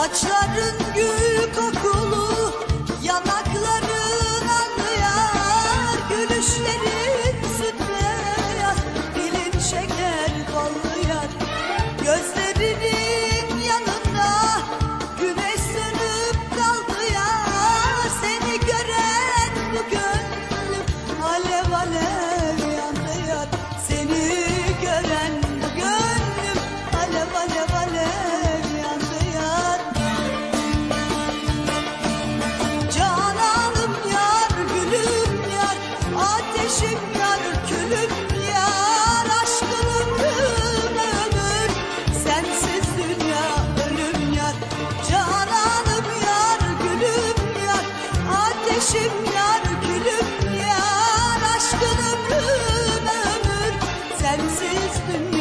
Saçların gül kokulu Yanakların anlayar Gülüşlerin süt beyaz Dilin şeker ballı yar Gözlerin yar külüm yar aşkının ömür sensiz dünya ölüm yar cananım yar gülüm yar. Ateşim yar gülüm yar aşkının ömür. Sensiz dünya